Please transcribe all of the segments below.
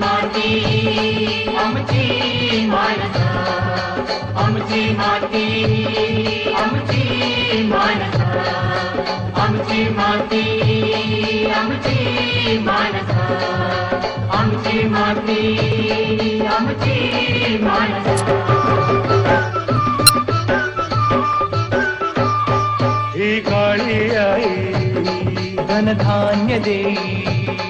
माती आमची माणसा आमची माती आमची माणसा आमची माती आमची माणसा आमची माती आमची माणसा. ही काळी आई धनधान्य देई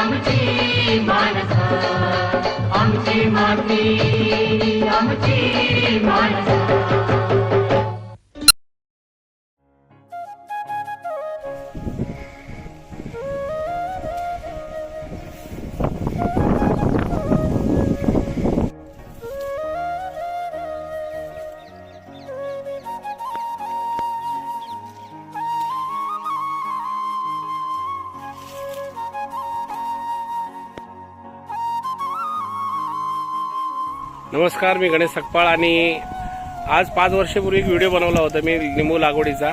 आमची माणस आमची माती आमची माणस. नमस्कार मी गणेश सकपाळ आणि आज पाच वर्षापूर्वी एक व्हिडिओ बनवला होता मी लिंबू लागवडीचा.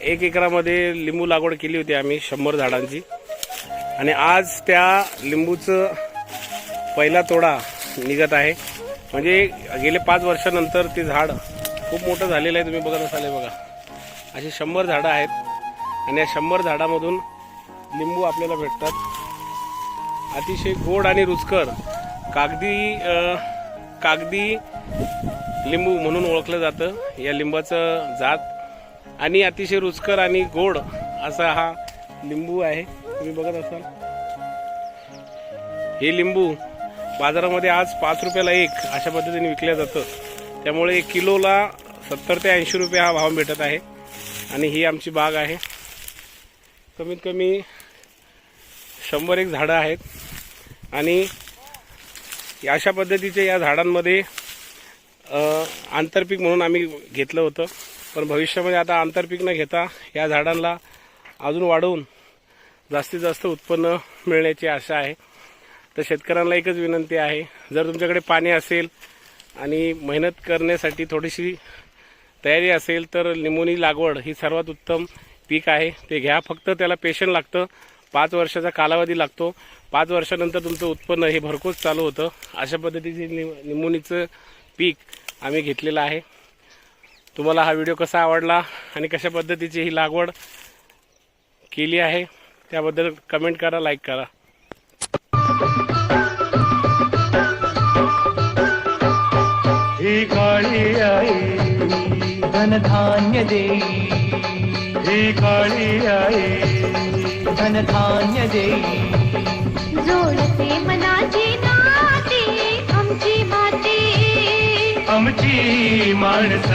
एक एकरामध्ये लिंबू लागवड केली होती आम्ही शंभर झाडांची. आणि आज त्या लिंबूचं पहिला तोडा निघत आहे. म्हणजे गेले पाच वर्षानंतर ते झाड खूप मोठं झालेलं आहे तुम्ही बघत असाल बघा. अशी शंभर झाडं आहेत आणि या शंभर झाडामधून लिंबू आपल्याला भेटतात. अतिशय गोड आणि रुचकर कागदी कागदी लिंबू म्हणून ओळखलं जातं. या लिंबाचं जात आणि अतिशय रुचकर आणि गोड असा हा लिंबू आहे. तुम्ही बघत असाल. हे लिंबू बाजारामध्ये आज पाच रुपयाला एक अशा पद्धतीने विकलं जातं. त्यामुळे किलोला सत्तर ते ऐंशी रुपये हा भाव भेटत आहे. आणि ही आमची बाग आहे. कमीत कमी शंभर एक झाडं आहेत. आणि अशा पद्धतीचे या झाडांमध्ये आंतरपीक म्हणून आम्ही घेतलं होतं. पण भविष्यामध्ये आता आंतरपीक न घेता या झाडांना अजून वाढवून जास्तीत जास्त उत्पन्न मिळण्याची आशा आहे. तर शेतकऱ्यांना एकच विनंती आहे जर तुमच्याकडे पाणी असेल आणि मेहनत करण्यासाठी थोडीशी तयारी असेल तर लिंबोनी लागवड ही सर्वात उत्तम पीक आहे. ते घ्या फक्त त्याला पेशंट लागतं. पाच वर्षाचा कालावधी लागतो. पाच वर्षानंतर तुमचं उत्पन्न हे भरघोस चालू होतं. अशा पद्धतीचे निमोनीचं पीक आम्ही घेतलेलं आहे. तुम्हाला हा व्हिडिओ कसा आवडला आणि कशा पद्धतीची ही लागवड केली आहे त्याबद्दल कमेंट करा लाईक करा. ही काळी आई धनधान्य देई. ही काळी आई धनधान्य देई. जोडते मनाची नाती आमची माती. आमची माणस.